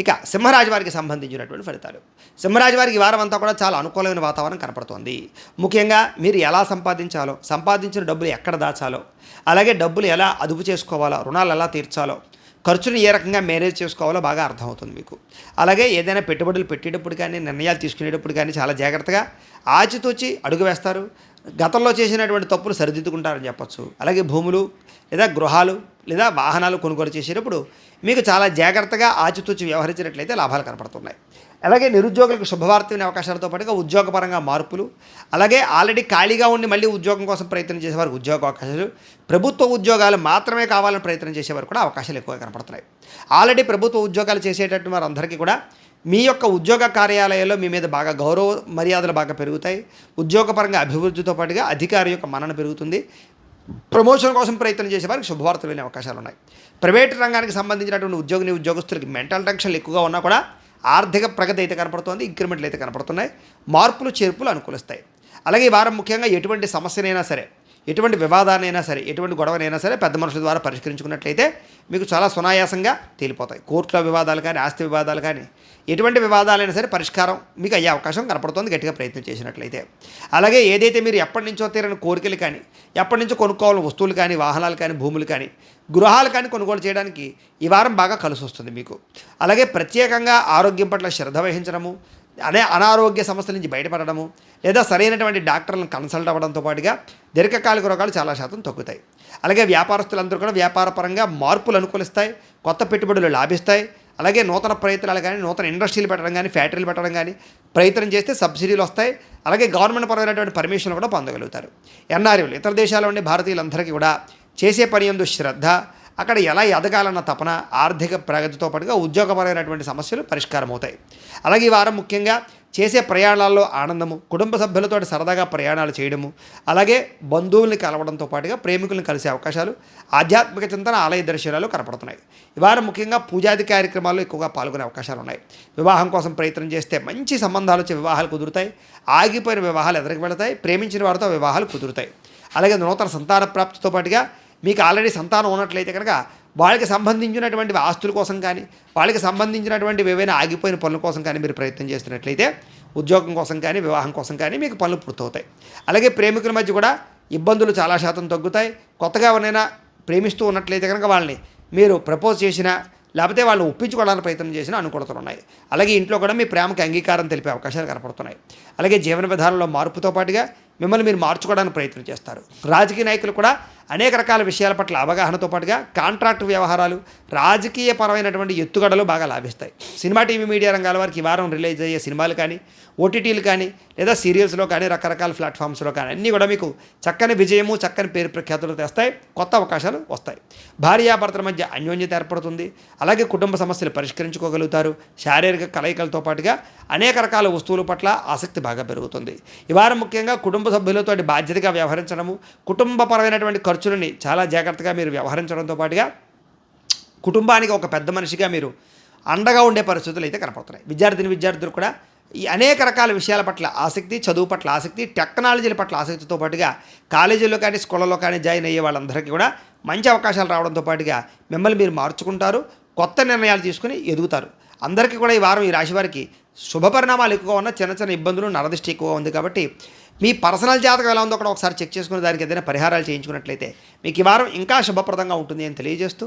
ఇక సింహరాజు వారికి సంబంధించినటువంటి ఫలితాలు. సింహరాజువారికి వారికి వారం అంతా కూడా చాలా అనుకూలమైన వాతావరణం కనపడుతోంది. ముఖ్యంగా మీరు ఎలా సంపాదించాలో సంపాదించిన డబ్బులు ఎక్కడ దాచాలో అలాగే డబ్బులు ఎలా అదుపు చేసుకోవాలో రుణాలు ఎలా తీర్చాలో ఖర్చుని ఏ రకంగా మేనేజ్ చేసుకోవాలో బాగా అర్థమవుతుంది మీకు. అలాగే ఏదైనా పెట్టుబడులు పెట్టేటప్పుడు కానీ నిర్ణయాలు తీసుకునేటప్పుడు కానీ చాలా జాగ్రత్తగా ఆచితూచి అడుగు వేస్తారు. గతంలో చేసినటువంటి తప్పులు సరిదిద్దుకుంటారని చెప్పచ్చు. అలాగే భూములు లేదా గృహాలు లేదా వాహనాలు కొనుగోలు చేసేటప్పుడు మీకు చాలా జాగ్రత్తగా ఆచితూచి వ్యవహరించినట్లయితే లాభాలు కనపడుతున్నాయి. అలాగే నిరుద్యోగులకు శుభవార్తమైన అవకాశాలతో పాటుగా ఉద్యోగపరంగా మార్పులు అలాగే ఆల్రెడీ ఖాళీగా ఉండి మళ్ళీ ఉద్యోగం కోసం ప్రయత్నం చేసేవారు ఉద్యోగ అవకాశాలు ప్రభుత్వ ఉద్యోగాలు మాత్రమే కావాలని ప్రయత్నం చేసేవారు కూడా అవకాశాలు ఎక్కువగా కనపడుతున్నాయి. ఆల్రెడీ ప్రభుత్వ ఉద్యోగాలు చేసేటట్టు వారందరికీ కూడా మీ యొక్క ఉద్యోగ కార్యాలయాల్లో మీ మీద బాగా గౌరవ మర్యాదలు బాగా పెరుగుతాయి. ఉద్యోగపరంగా అభివృద్ధితో పాటుగా అధికారి యొక్క మనన పెరుగుతుంది. ప్రమోషన్ కోసం ప్రయత్నం చేసే వారికి శుభవార్తలు వెళ్ళే అవకాశాలు ఉన్నాయి. ప్రైవేట్ రంగానికి సంబంధించినటువంటి ఉద్యోగిని ఉద్యోగస్తులకి మెంటల్ టెన్షన్లు ఎక్కువగా ఉన్నా కూడా ఆర్థిక ప్రగతి అయితే కనపడుతోంది ఇంక్రిమెంట్లు అయితే కనపడుతున్నాయి మార్పులు చేర్పులు అనుకూలిస్తాయి. అలాగే ఈ వారం ముఖ్యంగా ఎటువంటి సమస్యనైనా సరే ఎటువంటి వివాదాన్నైనా సరే ఎటువంటి గొడవనైనా సరే పెద్ద మనుషుల ద్వారా పరిష్కరించుకున్నట్లయితే మీకు చాలా సునాయాసంగా తేలిపోతాయి. కోర్టులో వివాదాలు కానీ ఆస్తి వివాదాలు కానీ ఎటువంటి వివాదాలైనా సరే పరిష్కారం మీకు అయ్యే అవకాశం కనపడుతుంది గట్టిగా ప్రయత్నం చేసినట్లయితే. అలాగే ఏదైతే మీరు ఎప్పటి నుంచో తీరని కోరికలు కానీ ఎప్పటి నుంచో కొనుక్కోవాలని వస్తువులు కానీ వాహనాలు కానీ భూములు కానీ గృహాలు కానీ కొనుగోలు చేయడానికి ఈ వారం బాగా కలిసి వస్తుంది మీకు. అలాగే ప్రత్యేకంగా ఆరోగ్యం పట్ల శ్రద్ధ వహించడము అనే అనారోగ్య సమస్యల నుంచి బయటపడడము లేదా సరైనటువంటి డాక్టర్లను కన్సల్ట్ అవ్వడంతో పాటుగా దీర్ఘకాలిక రోగాలు చాలా శాతం తగ్గుతాయి. అలాగే వ్యాపారస్తులందరూ కూడా వ్యాపారపరంగా మార్పులు అనుకూలిస్తాయి కొత్త పెట్టుబడులు లాభిస్తాయి. అలాగే నూతన ప్రయత్నాలు కానీ నూతన ఇండస్ట్రీలు పెట్టడం కానీ ఫ్యాక్టరీలు పెట్టడం కానీ ప్రయత్నం చేస్తే సబ్సిడీలు వస్తాయి. అలాగే గవర్నమెంట్ పరమైనటువంటి పర్మిషన్లు కూడా పొందగలుగుతారు. ఎన్ఆర్ఎంలు ఇతర దేశాల్లో ఉండే భారతీయులందరికీ కూడా చేసే పని ఎందు శ్రద్ధ అక్కడ ఎలా ఎదగాలన్న తపన ఆర్థిక ప్రగతితో పాటుగా ఉద్యోగపరమైనటువంటి సమస్యలు పరిష్కారం అవుతాయి అలాగే ఈ వారం ముఖ్యంగా చేసే ప్రయాణాల్లో ఆనందము కుటుంబ సభ్యులతో సరదాగా ప్రయాణాలు చేయడము అలాగే బంధువుల్ని కలవడంతో పాటుగా ప్రేమికులను కలిసే అవకాశాలు ఆధ్యాత్మిక చింతన ఆలయ దర్శనాలు కనపడుతున్నాయి. ఈ వారం ముఖ్యంగా పూజాది కార్యక్రమాల్లో ఎక్కువగా పాల్గొనే అవకాశాలు ఉన్నాయి వివాహం కోసం ప్రయత్నం చేస్తే మంచి సంబంధాలు వచ్చే వివాహాలు కుదురుతాయి. ఆగిపోయిన వివాహాలు ఎదురుకు వెళతాయి. ప్రేమించిన వారితో వివాహాలు కుదురుతాయి. అలాగే నూతన సంతాన ప్రాప్తితో పాటుగా మీకు ఆల్రెడీ సంతానం ఉన్నట్లయితే కనుక వాళ్ళకి సంబంధించినటువంటి ఆస్తుల కోసం కానీ వాళ్ళకి సంబంధించినటువంటి ఏవైనా ఆగిపోయిన పనుల కోసం కానీ మీరు ప్రయత్నం చేస్తున్నట్లయితే ఉద్యోగం కోసం కానీ వివాహం కోసం కానీ మీకు పనులు పూర్తవుతాయి. అలాగే ప్రేమికుల మధ్య కూడా ఇబ్బందులు చాలా శాతం తగ్గుతాయి. కొత్తగా ఎవరైనా ప్రేమిస్తూ ఉన్నట్లయితే కనుక వాళ్ళని మీరు ప్రపోజ్ చేసినా లేకపోతే వాళ్ళు ఒప్పించుకోవడానికి ప్రయత్నం చేసిన అనుకూలతలు ఉన్నాయి. అలాగే ఇంట్లో కూడా మీ ప్రేమకి అంగీకారం తెలిపే అవకాశాలు కనపడుతున్నాయి. అలాగే జీవన విధానంలో మార్పుతో పాటుగా మిమ్మల్ని మీరు మార్చుకోవడానికి ప్రయత్నం చేస్తారు. రాజకీయ నాయకులు కూడా అనేక రకాల విషయాల పట్ల అవగాహనతో పాటుగా కాంట్రాక్ట్ వ్యవహారాలు రాజకీయ పరమైనటువంటి ఎత్తుగడలు బాగా లాభిస్తాయి. సినిమా టీవీ మీడియా రంగాల వారికి ఈ వారం రిలీజ్ అయ్యే సినిమాలు కానీ ఓటీటీలు కానీ లేదా సీరియల్స్లో కానీ రకరకాల ప్లాట్ఫామ్స్లో కానీ అన్నీ కూడా మీకు చక్కని విజయము చక్కని పేరు ప్రఖ్యాతులు తెస్తాయి. కొత్త అవకాశాలు వస్తాయి. భార్యాభర్తల మధ్య అన్యోన్యత ఏర్పడుతుంది. అలాగే కుటుంబ సమస్యలు పరిష్కరించుకోగలుగుతారు. శారీరక కలయికలతో పాటుగా అనేక రకాల వస్తువుల పట్ల ఆసక్తి బాగా పెరుగుతుంది. ఈ వారం ముఖ్యంగా కుటుంబ సభ్యులతో బాధ్యతగా వ్యవహరించడము కుటుంబపరమైనటువంటి ఖర్చులని చాలా జాగ్రత్తగా మీరు వ్యవహరించడంతో పాటుగా కుటుంబానికి ఒక పెద్ద మనిషిగా మీరు అండగా ఉండే పరిస్థితులు అయితే కనపడుతున్నాయి. విద్యార్థిని విద్యార్థులు కూడా ఈ అనేక రకాల విషయాల పట్ల ఆసక్తి చదువు పట్ల ఆసక్తి టెక్నాలజీల పట్ల ఆసక్తితో పాటుగా కాలేజీల్లో కానీ స్కూళ్ళలో కానీ జాయిన్ అయ్యే వాళ్ళందరికీ కూడా మంచి అవకాశాలు రావడంతో పాటుగా మిమ్మల్ని మీరు మార్చుకుంటారు కొత్త నిర్ణయాలు తీసుకుని ఎదుగుతారు. అందరికీ కూడా ఈ వారం ఈ రాశి వారికి శుభ పరిణామాలు ఎక్కువగా ఉన్న చిన్న చిన్న ఇబ్బందులు నరదృష్టి ఎక్కువగా ఉంది కాబట్టి మీ పర్సనల్ జాతకం ఎలా ఉందో కూడా ఒకసారి చెక్ చేసుకుని దానికి ఏదైనా పరిహారాలు చేయించుకున్నట్లయితే మీకు ఈ వారం ఇంకా శుభప్రదంగా ఉంటుంది అని తెలియజేస్తూ